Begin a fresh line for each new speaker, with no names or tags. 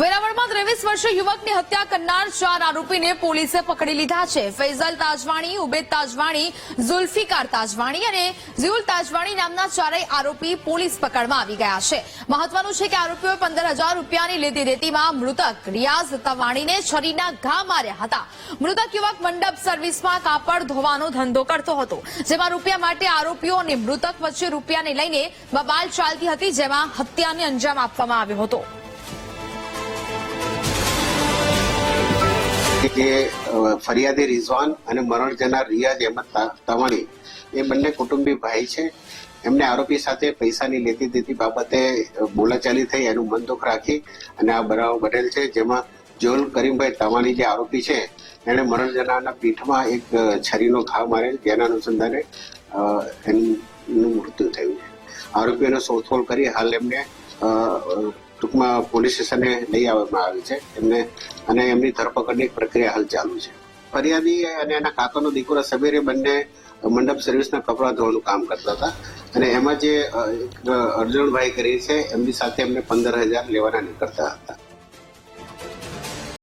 વેરાવળમાં ત્રેવીસ વર્ષીય યુવકની હત્યા કરનાર ચાર આરોપીને પોલીસે પકડી લીધા છે. ફૈઝલ તાજવાણી, ઉબેદ તાજવાણી, ઝુલ્ફિકાર તાજવાણી અને ઝુલ તાજવાણી નામના ચારેય આરોપી પોલીસ પકડમાં આવી ગયા છે. મહત્વનું છે કે આરોપીઓએ પંદર હજાર રૂપિયાની લેતી દેતીમાં મૃતક રિયાઝ તવાણીને છરીના ઘા માર્યા હતા. મૃતક યુવક મંડપ સર્વિસમાં કાપડ ધોવાનો ધંધો કરતો હતો, જેમાં રૂપિયા માટે આરોપીઓ અને મૃતક વચ્ચે રૂપિયાને લઈને બબાલ ચાલતી હતી, જેમાં હત્યાને અંજામ આપવામાં આવ્યો હતો.
કે જે ફરિયાદી રિઝવાન અને મરણ જનાર રિયાઝ અહેમદ તવાણી એ બંને કુટુંબી ભાઈ છે. એમને આરોપી સાથે પૈસાની લેતી દેતી બાબતે બોલાચાલી થઈ, એનું મન દુઃખ રાખી અને આ બનાવ બનેલ છે, જેમાં જોલ કરીમભાઈ તવાણી જે આરોપી છે, એણે મરણ જનારના પીઠમાં એક છરીનો ઘા મારેલ, જેના અનુસંધાને એમનું મૃત્યુ થયું છે. આરોપીઓને શોધખોળ કરી હાલ એમને ટૂંકમાં પોલીસ સ્ટેશને લઈ આવવામાં આવી છે. એમને અને એમની ધરપકડની પ્રક્રિયા હાલ ચાલુ છે. ફરિયાદી અને એના કાકાનો દીકરો સમીરે બંને મંડપ સર્વિસના કપડાં ધોવાનું કામ કરતા હતા. અને એમાં જે અર્જુનભાઈ કરી છે, એમની સાથે એમને પંદર હજાર લેવાના નીકળતા હતા.